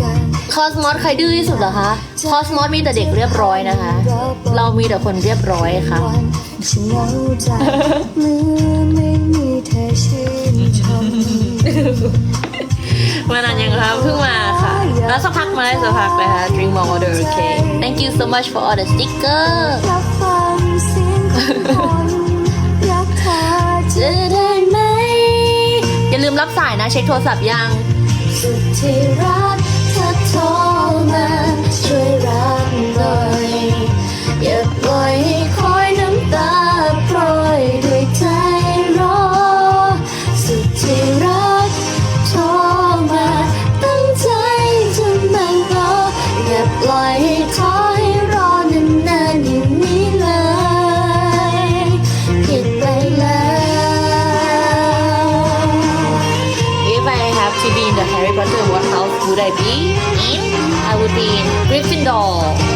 กันคอสมอสใครดื้อที่สุดเหรอคะคอสมอสมีแต่เด็กเรียบร้อยนะคะ เรามีแต่คนเรียบร้อยค่ะวันฉันเหงาใจเมื่อไม่มีเธอชื่นชมมานานยังครับเพิ่งมาค่ะ แล้วสักพักมาได้สักพักเลยค่ะ drink more water okay thank you so much for all the sticker รับฟังเสียงของคนรักเธอจะจะได้ไหมอย่าลืมรับสายนะ เช็คโทรศัพท์ยังสุดที่รัก เธ Harry Potter what house would I be? In I would be in Gryffindor